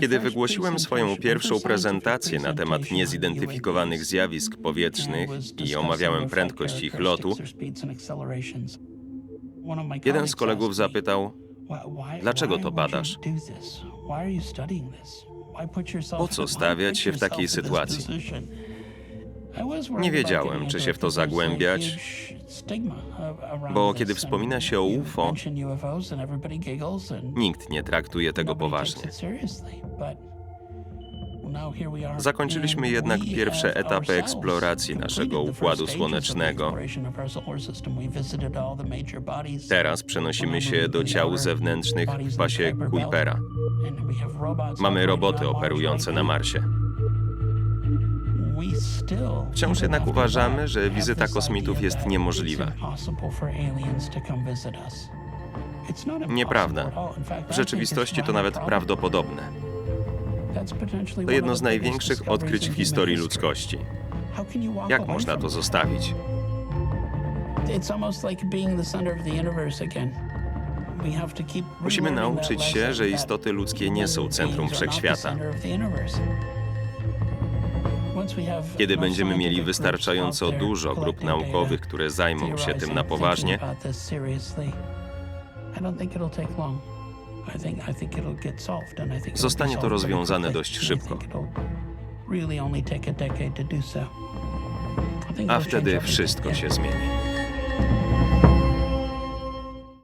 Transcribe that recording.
Kiedy wygłosiłem swoją pierwszą prezentację na temat niezidentyfikowanych zjawisk powietrznych i omawiałem prędkość ich lotu, jeden z kolegów zapytał, Dlaczego to badasz? po co stawiać się w takiej sytuacji? Nie wiedziałem, czy się w to zagłębiać, bo kiedy wspomina się o UFO, nikt nie traktuje tego poważnie. Zakończyliśmy jednak pierwsze etapy eksploracji naszego Układu Słonecznego. Teraz przenosimy się do ciał zewnętrznych w pasie Kuipera. Mamy roboty operujące na Marsie. Wciąż jednak uważamy, że wizyta kosmitów jest niemożliwa. Nieprawda. W rzeczywistości to nawet prawdopodobne. To jedno z największych odkryć w historii ludzkości. Jak można to zostawić? Musimy nauczyć się, że istoty ludzkie nie są centrum wszechświata. Kiedy będziemy mieli wystarczająco dużo grup naukowych, które zajmą się tym na poważnie, Zostanie to rozwiązane dość szybko. a wtedy wszystko się zmieni.